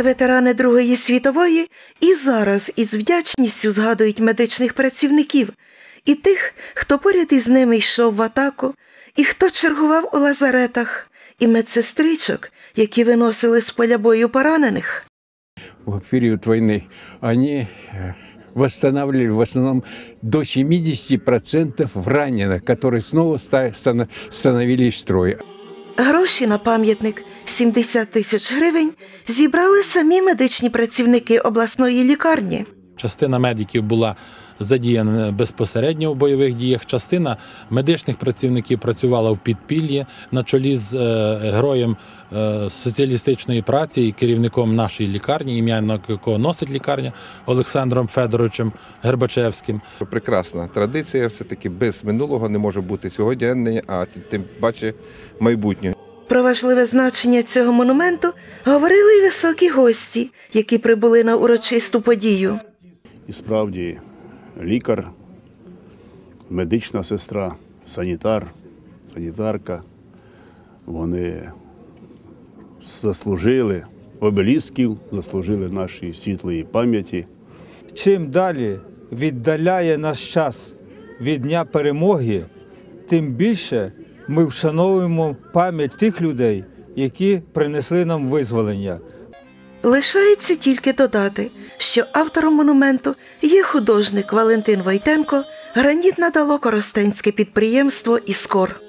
ветерани Другої світової і зараз із вдячністю згадують медичних працівників і тих, хто поряд із ними йшов в атаку, і хто чергував у лазаретах, і медсестричок, які виносили з поля бою поранених. в период войны, они э, восстанавливали в основном до 70% раненых, которые снова ста- стана- становились в строй. Гроші на пам'ятник 70 тисяч гривень зібрали самі медичні працівники обласної лікарні. Частина медиків була задіяна безпосередньо в бойових діях. Частина медичних працівників працювала в підпіллі на чолі з е, героєм е, соціалістичної праці і керівником нашої лікарні, ім'я якого носить лікарня Олександром Федоровичем Гербачевським. Прекрасна традиція, все-таки без минулого не може бути сьогодення, а тим паче майбутнього. Про важливе значення цього монументу говорили й високі гості, які прибули на урочисту подію. І справді лікар, медична сестра, санітар, санітарка, вони заслужили обелісків, заслужили нашої світлої пам'яті. чим далі віддаляє наш час від Дня перемоги, тим більше ми вшановуємо пам'ять тих людей, які принесли нам визволення. Лишається тільки додати, що автором монументу є художник Валентин Войтенко, гранітна дало коростенське підприємство Іскор.